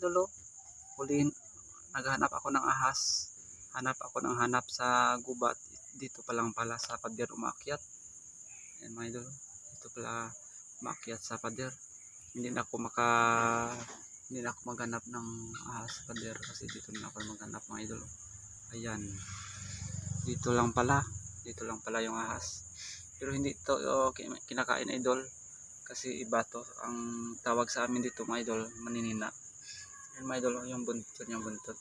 idol oh. Huliin, naghanap ako ng ahas. Hanap ako ng hanap sa gubat. Dito pa lang pala sa pader umakyat. Ayan mga idol. Dito pala umakyat sa pader. Hindi na ako maka hindi na ako maghanap ng ahas pader kasi dito na ako maghanap mga idol. Ayan. Dito lang pala. Dito lang pala yung ahas. Pero hindi to oh, kin- kinakain idol kasi iba to ang tawag sa amin dito mga idol maninina yan mga idol oh, yung buntot yung buntot.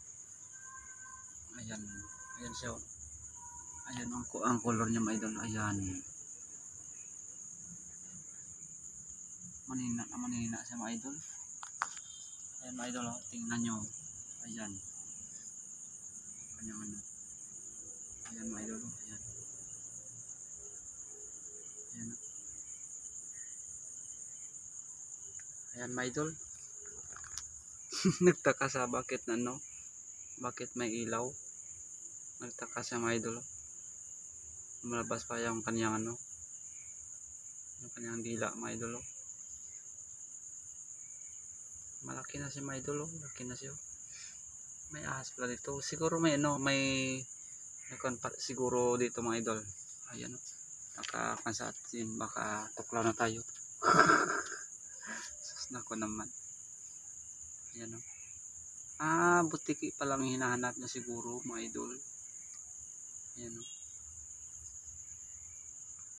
Ayan ayan siya oh. ayan ang, ang color niya mga idol ayan. Manina na manina siya mga idol. Ayan mga idol oh, tingnan nyo ayan. Kanyang ano. Ayan mga idol ayan. Ayan. Ayan mga idol. Nagtaka sa bakit na no? Bakit may ilaw? Nagtaka siya mga idol. Malabas pa yung kanyang ano. Yung kanyang dila mga idol. oh. Malaki na si mga idol. oh. Malaki na siya. May ahas pala dito. Siguro may ano, may may siguro dito mga idol. Ayan oh. Nakakansa. Baka tuklaw na tayo. Sus nako naman. Ah, butiki pa lang hinahanap niya siguro mga idol.